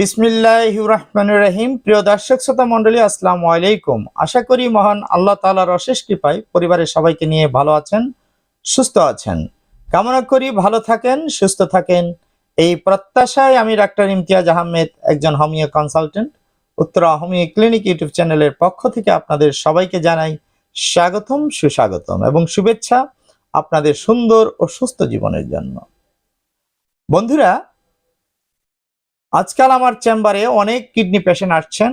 বিসমিল্লাহ রহমান রহিম। প্রিয় দর্শক, শ্রোতা মন্ডলী আসসালামু আলাইকুম। আশা করি মহান আল্লাহ তাআলার অশেষ কৃপায় পরিবারের সবাইকে নিয়ে ভালো আছেন, সুস্থ আছেন। কামনা করি ভালো থাকেন, সুস্থ থাকেন। এই প্রত্যাশায় আমি ডাক্তার ইমতিয়াজ আহমেদ, একজন homeo consultant, Uttara homeo clinic YouTube চ্যানেলের পক্ষ থেকে আপনাদের সবাইকে জানাই স্বাগতম, সুস্বাগতম এবং শুভেচ্ছা আপনাদের সুন্দর ও সুস্থ জীবনের জন্য। বন্ধুরা আজকাল আমার চেম্বারে অনেক কিডনি পেশেন্ট আসছেন।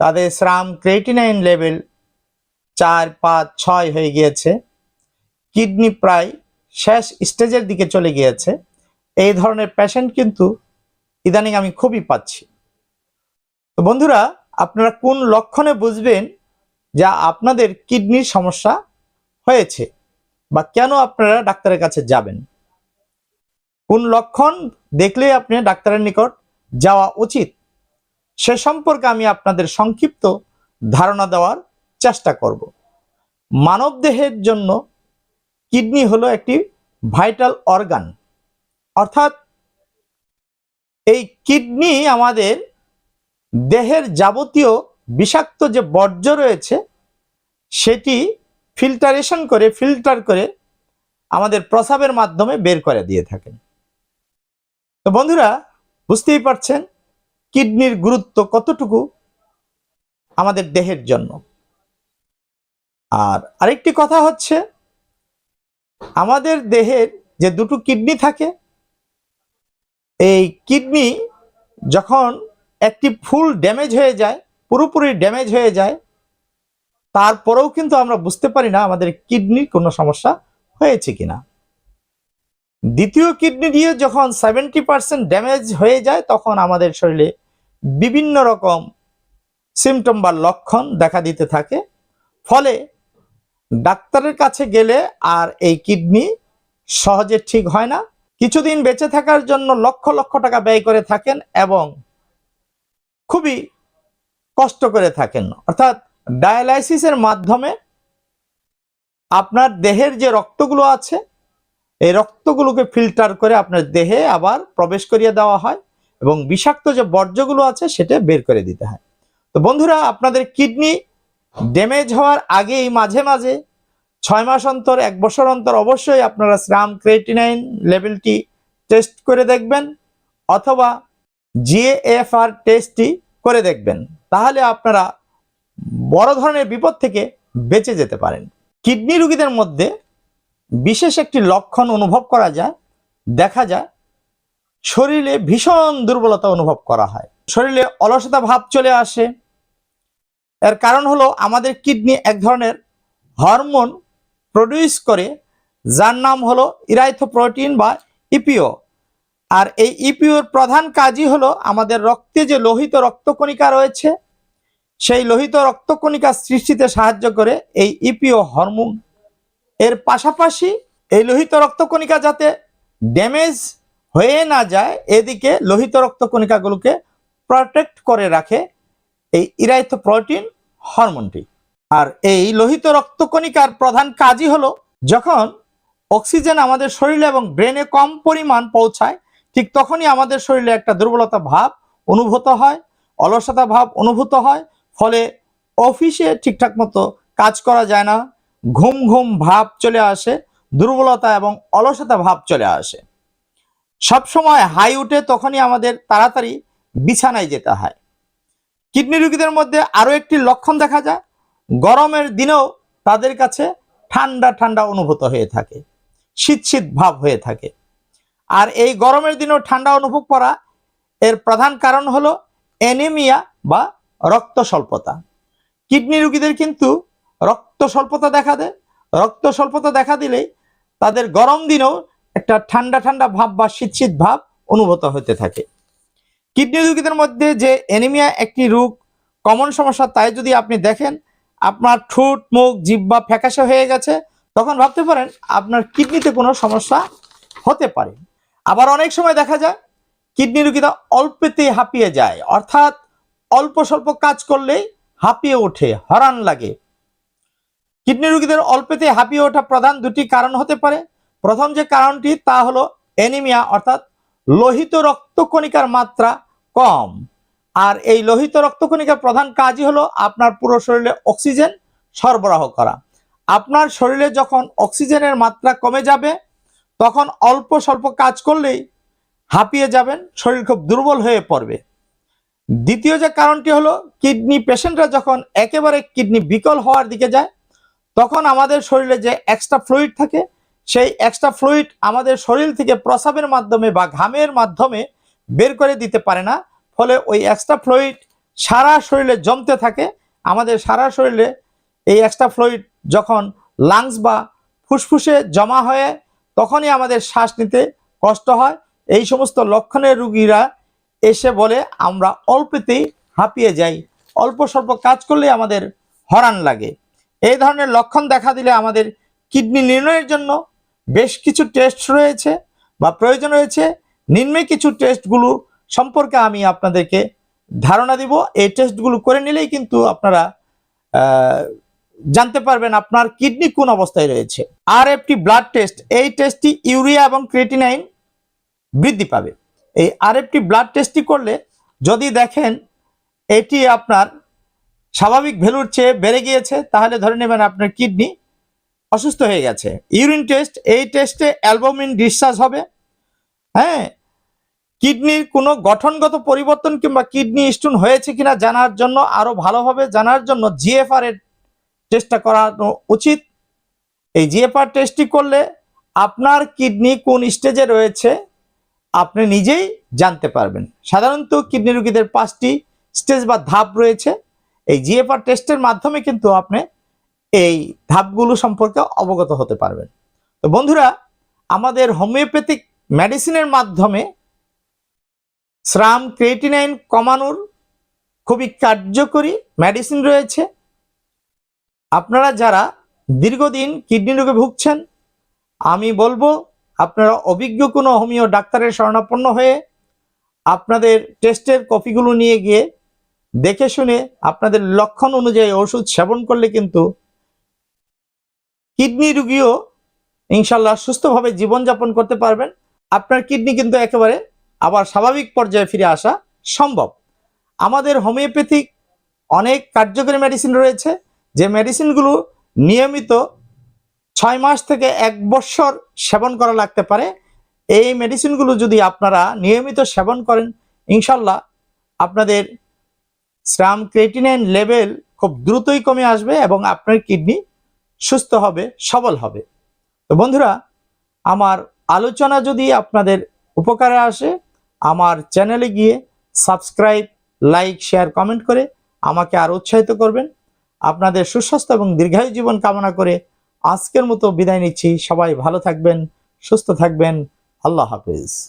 তাদের শ্রাম ক্রেটিনাইন লেভেল চার, পাঁচ, ছয় হয়ে গিয়েছে। কিডনি প্রায় শেষ স্টেজের দিকে চলে গিয়েছে। এই ধরনের পেশেন্ট কিন্তু ইদানিং আমি খুবই পাচ্ছি। তো বন্ধুরা, আপনারা কোন লক্ষণে বুঝবেন যা আপনাদের কিডনির সমস্যা হয়েছে বা কেন আপনারা ডাক্তারের কাছে যাবেন? কোন লক্ষণ দেখলেই আপনি ডাক্তারের নিকট যাওয়া উচিত? সে সম্পর্কে আমি আপনাদের সংক্ষিপ্ত ধারণা দেওয়ার চেষ্টা করব। মানব দেহের জন্য কিডনি হলো একটি ভাইটাল অর্গান। অর্থাৎ এই কিডনি আমাদের দেহের যাবতীয় বিষাক্ত যে বর্জ্য রয়েছে, সেটি ফিল্টারেশন করে, ফিল্টার করে আমাদের প্রসাবের মাধ্যমে বের করে দিয়ে থাকেন। তো বন্ধুরা, বুঝতেই পারছেন কিডনির গুরুত্ব কতটুকু আমাদের দেহের জন্য। আর আরেকটি কথা হচ্ছে, আমাদের দেহের যে দুটো কিডনি থাকে, এই কিডনি যখন একটি ফুল ড্যামেজ হয়ে যায়, পুরোপুরি ড্যামেজ হয়ে যায়, তারপরেও কিন্তু আমরা বুঝতে পারি না আমাদের কিডনির কোনো সমস্যা হয়েছে কিনা। দ্বিতীয় কিডনি দিয়ে যখন সেভেন্টি পার্সেন্ট ড্যামেজ হয়ে যায়, তখন আমাদের শরীরে বিভিন্ন রকম সিমটম বা লক্ষণ দেখা দিতে থাকে। ফলে ডাক্তারের কাছে গেলে আর এই কিডনি সহজে ঠিক হয় না। কিছুদিন বেঁচে থাকার জন্য লক্ষ লক্ষ টাকা ব্যয় করে থাকেন এবং খুবই কষ্ট করে থাকেন। অর্থাৎ ডায়ালাইসিসের মাধ্যমে আপনার দেহের যে রক্তগুলো আছে এই রক্তগুলোকে ফিল্টার করে আপনার দেহে আবার প্রবেশ করিয়ে দেওয়া হয় এবং বিষাক্ত যে বর্জ্যগুলো আছে সেটা বের করে দিতে হয়। তো বন্ধুরা, আপনাদের কিডনি ড্যামেজ হওয়ার আগেই মাঝে মাঝে ছয় মাস অন্তর, এক বছর অন্তর অবশ্যই আপনারা শ্রাম ক্রেটিনাইন লেভেলটি টেস্ট করে দেখবেন অথবা জিএএফআর টেস্টটি করে দেখবেন। তাহলে আপনারা বড় ধরনের বিপদ থেকে বেঁচে যেতে পারেন। কিডনি রুগীদের মধ্যে বিশেষ একটি লক্ষণ অনুভব করা যায়, দেখা যায়, শরীরে ভীষণ দুর্বলতা অনুভব করা হয়। শরীরে অলসতা ভাব চলে আসে। এর কারণ হলো আমাদের কিডনি এক ধরনের হরমোন প্রডিউস করে, যার নাম হলো ইরাইথোপ্রোটিন বা ইপিও। আর এই ইপিওর প্রধান কাজই হলো আমাদের রক্তে যে লোহিত রক্তকণিকা রয়েছে, সেই লোহিত রক্তকণিকা সৃষ্টিতে সাহায্য করে এই ইপিও হরমোন এর পাশাপাশি এই লোহিত রক্তকণিকা যাতে ড্যামেজ হয়ে না যায়, এদিকে লোহিত রক্তকণিকাগুলোকে প্রটেক্ট করে রাখে এই ইরাইথোপ্রোটিন হরমোনটি। আর এই লোহিত রক্তকণিকার প্রধান কাজই হলো যখন অক্সিজেন আমাদের শরীরে এবং ব্রেনে কম পরিমাণ পৌঁছায়, ঠিক তখনই আমাদের শরীরে একটা দুর্বলতা ভাব অনুভূত হয়, অলসতা ভাব অনুভূত হয়, ফলে অফিসে ঠিকঠাক মতো কাজ করা যায় না। ঘুম ঘুম ভাব চলে আসে, দুর্বলতা এবং অলসতা ভাব চলে আসে। সব সময় হাই উঠে তখনই আমাদের তাড়াতাড়ি বিছানায় যেতে হয়। কিডনি রোগীদের মধ্যে আরও একটি লক্ষণ দেখা যায়, গরমের দিনেও তাদের কাছে ঠান্ডা ঠান্ডা অনুভূত হয়ে থাকে, শীত শীত ভাব হয়ে থাকে। আর এই গরমের দিনেও ঠান্ডা অনুভব করা এর প্রধান কারণ হলো অ্যানিমিয়া বা রক্ত স্বল্পতা কিডনি রোগীদের কিন্তু রক্ত স্বল্পতা দেখা দেয়। রক্ত স্বল্পতা দেখা দিলে তাদের গরম দিনেও একটা ঠান্ডা ঠান্ডা ভাব বা শীত শীত ভাব অনুভূত হতে থাকে। কিডনি রোগীদের মধ্যে যে অ্যানিমিয়া একটি রোগ কমন সমস্যা, তাই যদি আপনি দেখেন আপনার ঠোঁট, মুখ জিব্বা ফ্যাকাশে হয়ে গেছে, তখন ভাবতে পারেন আপনার কিডনিতে কোনো সমস্যা হতে পারে। আবার অনেক সময় দেখা যায় কিডনি রোগীরা অল্পেতেই হাঁপিয়ে যায়। অর্থাৎ অল্প স্বল্প কাজ করলেই হাঁপিয়ে ওঠে হরান লাগে। কিডনি রোগীদের অল্পেতে হাঁপিয়ে ওঠা প্রধান দুটি কারণ হতে পারে। প্রথম যে কারণটি, তা হলো অ্যানিমিয়া অর্থাৎ লোহিত রক্তকণিকার মাত্রা কম। আর এই লোহিত রক্তকণিকার প্রধান কাজই হলো আপনার পুরো শরীরে অক্সিজেন সরবরাহ করা। আপনার শরীরে যখন অক্সিজেনের মাত্রা কমে যাবে, তখন অল্প স্বল্প কাজ করলেই হাঁপিয়ে যাবেন, শরীর খুব দুর্বল হয়ে পড়বে। দ্বিতীয় যে কারণটি হলো, কিডনি পেশেন্টরা যখন একেবারে কিডনি বিকল হওয়ার দিকে যায় তখন আমাদের শরীরে যে এক্সট্রা ফ্লুইড থাকে, সেই এক্সট্রা ফ্লুইড আমাদের শরীর থেকে প্রসাবের মাধ্যমে বা ঘামের মাধ্যমে বের করে দিতে পারে না। ফলে ওই এক্সট্রা ফ্লুইড সারা শরীরে জমতে থাকে। আমাদের সারা শরীরে এই এক্সট্রা ফ্লুইড যখন লাংস বা ফুসফুসে জমা হয়ে, তখনই আমাদের শ্বাস নিতে কষ্ট হয়। এই সমস্ত লক্ষণের রুগীরা এসে বলে, আমরা অল্পতেই হাঁপিয়ে যাই। অল্প স্বল্প কাজ করলে আমাদের হরান লাগে। এই ধরনের লক্ষণ দেখা দিলে আমাদের কিডনি নির্ণয়ের জন্য বেশ কিছু টেস্ট রয়েছে বা প্রয়োজন রয়েছে। নিম্নে কিছু টেস্টগুলো সম্পর্কে আমি আপনাদেরকে ধারণা দিব। এই টেস্টগুলো করে নিলেই কিন্তু আপনারা জানতে পারবেন আপনার কিডনি কোন অবস্থায় রয়েছে। আর একটি ব্লাড টেস্ট, এই টেস্টটি ইউরিয়া এবং ক্রেটিনাইন বৃদ্ধি পাবে। এই আর একটি ব্লাড টেস্টটি করলে যদি দেখেন, এটি আপনার স্বাভাবিক ভ্যালুর চেয়ে বেড়ে গিয়েছে, তাহলে ধরে নেবেন আপনার কিডনি অসুস্থ হয়ে গেছে। ইউরিন টেস্ট, এই টেস্টে অ্যালবুমিন ডিসচার্জ হবে। হ্যাঁ কিডনির কোনো গঠনগত পরিবর্তন কিংবা কিডনি স্টোন হয়েছে কিনা জানার জন্য আরও ভালোভাবে জানার জন্য জিএফআর এর টেস্টটা করানো উচিত। এই জিএফআর টেস্টটি করলে আপনার কিডনি কোন স্টেজে রয়েছে আপনি নিজেই জানতে পারবেন। সাধারণত কিডনি রোগীদের পাঁচটি স্টেজ বা ধাপ রয়েছে। এই জিএফআর টেস্টের মাধ্যমে কিন্তু আপনি এই ধাপগুলো সম্পর্কে অবগত হতে পারবেন। তো বন্ধুরা, আমাদের হোমিওপ্যাথিক মেডিসিনের মাধ্যমে শ্রাম ক্রিয়েটিনাইন কমানোর খুবই কার্যকরী মেডিসিন রয়েছে। আপনারা যারা দীর্ঘদিন কিডনি রোগে ভুগছেন, আমি বলব, আপনারা অভিজ্ঞ কোনো হোমিও ডাক্তারের শরণাপন্ন হয়ে আপনাদের টেস্টের কপিগুলো নিয়ে গিয়ে দেখে শুনে আপনাদের লক্ষণ অনুযায়ী ওষুধ সেবন করলে কিন্তু কিডনি রুগীও ইনশাল্লাহ সুস্থভাবে জীবনযাপন করতে পারবেন। আপনার কিডনি কিন্তু একেবারে আবার স্বাভাবিক পর্যায়ে ফিরে আসা সম্ভব। আমাদের হোমিওপ্যাথিক অনেক কার্যকরী মেডিসিন রয়েছে। যে মেডিসিনগুলো নিয়মিত ছয় মাস থেকে এক বৎসর সেবন করা লাগতে পারে। এই মেডিসিনগুলো যদি আপনারা নিয়মিত সেবন করেন, ইনশাল্লাহ আপনাদের শ্রাম ক্রেটিনাইন লেভেল খুব দ্রুতই কমে আসবে এবং আপনার কিডনি সুস্থ হবে, সবল হবে। তো বন্ধুরা, আমার আলোচনা যদি আপনাদের উপকারে আসে, আমার চ্যানেলে গিয়ে সাবস্ক্রাইব, লাইক, শেয়ার, কমেন্ট করে আমাকে আর উৎসাহিত করবেন। আপনাদের সুস্বাস্থ্য এবং দীর্ঘায়ু জীবন কামনা করে আজকের মতো বিদায় নিচ্ছি। সবাই ভালো থাকবেন, সুস্থ থাকবেন। আল্লাহ হাফেজ।